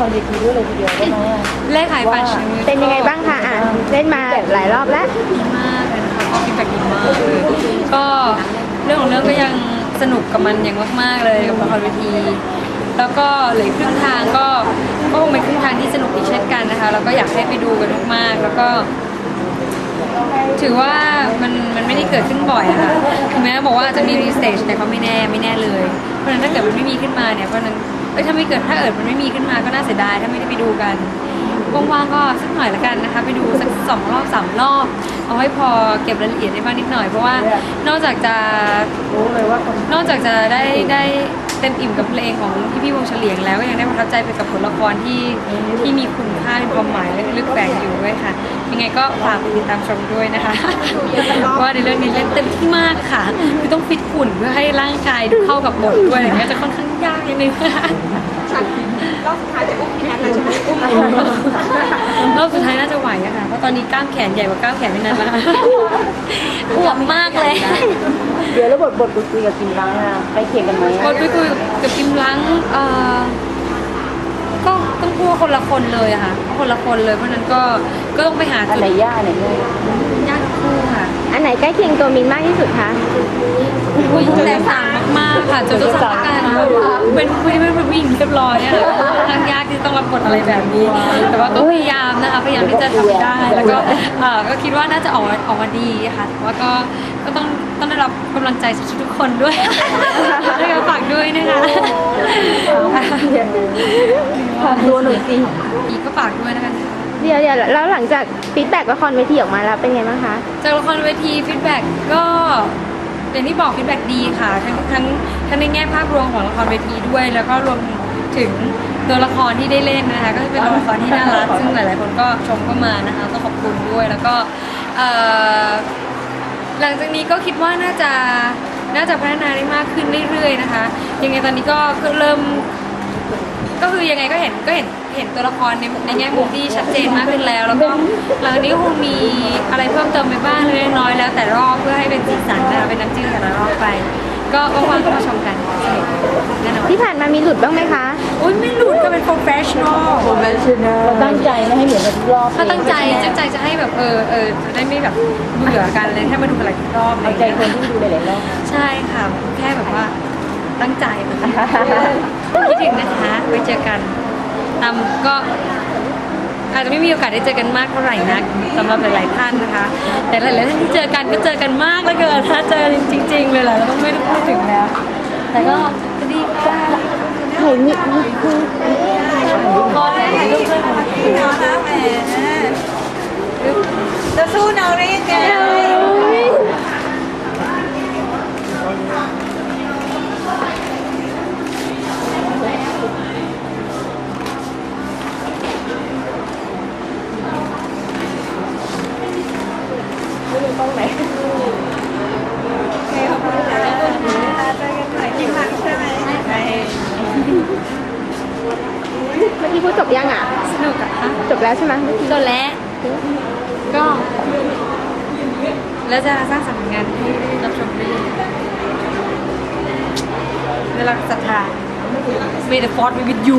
ครเวทีด้วยเลยทีเดียวได้ไหมอะ เล่นขายบัตรชนิดเป็นยังไงบ้างคะอะเล่นมาหลายรอบแล้ว ดีมากเลยนะคะก็ฟีดแบ็กดีมากเลยก็เรื่องของเรื่องก็ยังสนุกกับมันอย่างมากๆเลยกับละครเวที แล้วก็เหลืออกครึ่งทางก็ก็คงเป็นครึ่งทางที่สนุกอีกเช่นกันนะคะแล้วก็อยากให้ไปดูกันมากๆ แล้วก็ ถือว่ามันมันไม่ได้เกิดขึ้นบ่อยอะค่ะถึงแม้บอกว่าจะมีรีสเตจแต่ก็ไม่แน่ไม่แน่เลย เพราะฉะนั้นถ้าเกิดมันไม่มีขึ้นมาเนี่ยเพราะฉะนั้น เอ้ยถ้าไม่เกิดถ้าเอิดมันไม่มีขึ้นมาก็น่าเสียดายถ้าไม่ได้ไปดูกัน ว่างๆก็สักหน่อยละกันนะคะ ไปดูสักสองรอบสามรอบ เอาให้พอเก็บรายละเอียดได้บ้างนิดหน่อย เพราะว่านอกจากจะรู้เลยว่าคนนอกจากจะได้ได้เต็มอิ่มกับเพลงของพี่พี่ๆวงเฉลียงแล้วก็ยังได้ประทับใจไปกับผลละครที่ที่มีคุณค่ามีความหมายและลึกแฝงอยู่ด้วยค่ะยังไงก็ฝากไปติดตามชมด้วยนะคะเพราะว่าในเรื่องนี้เล่นเต็มที่มากค่ะคือต้องฟิตหุ่นเพื่อให้ร่างกายเข้ากับบทด้วยอะไรเงี้ยจะค่อนข้างยากนิดนึง รอบสุดท้ายจะอุ้มพี่แนทแล้วใช่ไหมอุ้มรอบสุดท้ายน่าจะไหวอะค่ะ เพราะตอนนี้กล้ามแขนใหญ่กว่ากล้ามแขนไม่นานแล้วค่ะอวบมากเลยเดี๋ยวแล้วบทบทคุยกับกินร้างอะใกล้เคียงกันไหมบทไปคุยกับกิมลังเอ่อก็ต้องพูดว่าคนละคนเลยอะค่ะ คนละคนเลยเพราะฉะนั้นก็ก็ต้องไปหาอันจุดไหนย่าอันไหนเนี่ยยากทั้งคู่ค่ะอันไหนใกล้เคียงตัวมินมากที่สุดคะ อุ้ยแตกต่า งมากๆค่ะจนตัวสั่งกันเป็นคุยเป็นผู้หญิงเรียบร้อยอะค่ะค่อนข้างยากที่ต้องรับบทอะไรแบบนี้ แต่ว่าก็พยายามนะคะพยายามที่จะทำได้ แล้วก็ก็คิดว่าน่าจะออกมาออกมาดีค่ะแต่ว่าก็ก็ต้องต้องได้รับกำลังใจจากทุกคนด้วยนะคะฝากด้วยนะคะฝากตัวหน่อยสิอีกก็ฝากด้วยนะคะเดี๋ยวเดี๋ยวแล้วหลังจากฟีดแบ็กละครเวทีออกมาแล้วเป็นไงบ้างคะ จากละครเวทีฟีดแบ็กก็ อย่างที่บอกฟีดแบ็กดีค่ะ ทั้งทั้งทั้งในแง่ภาพรวมของละครเวทีด้วย แล้วก็รวมถึงตัวละครที่ได้เล่นนะคะ ก็เป็นตัวละครที่น่ารักซึ่งหลาย ๆ คนก็ชมเข้ามานะคะต้องขอบคุณด้วยแล้วก็เอ่อหลังจากนี้ก็คิดว่าน่าจะน่าจะพัฒนาได้มากขึ้นเรื่อย ๆ นะคะ ยังไงตอนนี้ก็ก็เริ่ม ก็คือยังไงก็เห็นก็เห็น เห็นตัวละครในในแง่มุมที่ชัดเจนมากขึ้นแล้ว แล้วก็หลังนี้คงมีอะไรเพิ่มเติมไปบ้างเล็กน้อยๆแล้วแต่รอบเพื่อให้เป็นสีสันนะคะเป็นน้ำจิ้มแต่ละรอบไป ก็ว่างๆก็มาชมกันแน่นอนที่ผ่านมามีหลุดบ้างไหมคะโอ้ยไม่หลุดก็เป็น professional เราตั้งใจไม่ให้เหมือนกับทุกรอบถ้าตั้งใจตั้งใจจะให้แบบเออเออจะได้ไม่แบบเบื่อกันเลยแค่มาดูกันหลายรอบอะไรตั้งใจอย่างคนเงี้ยที่ดูหลายๆรอบใช่ค่ะแค่แบบว่าตั้งใจคิดถึงนะคะไว้เจอกัน ตามก็อาจจะไม่มีโอกาสได้เจอกันมากเท่าไหร่นักสำหรับหลาย ๆ ท่านนะคะ แต่หลาย ๆ ท่านที่เจอกันก็เจอกันมากเหลือเกินถ้าเจอจริง ๆ เลยแหละเราต้องไม่ได้พูดถึงแล้ว แต่ก็ก็ดีค่ะเห็นมีมีคือขอให้ถ่ายรูปด้วยค่ะน้องนะแหม นุกอะคะจบแล้วใช่ไหมเมื่อกี้จนแล้ว ก็ แล้วจะสร้างสรรค์ผลงานให้ได้รับชมได้เวลาศรัทธา May the force be with you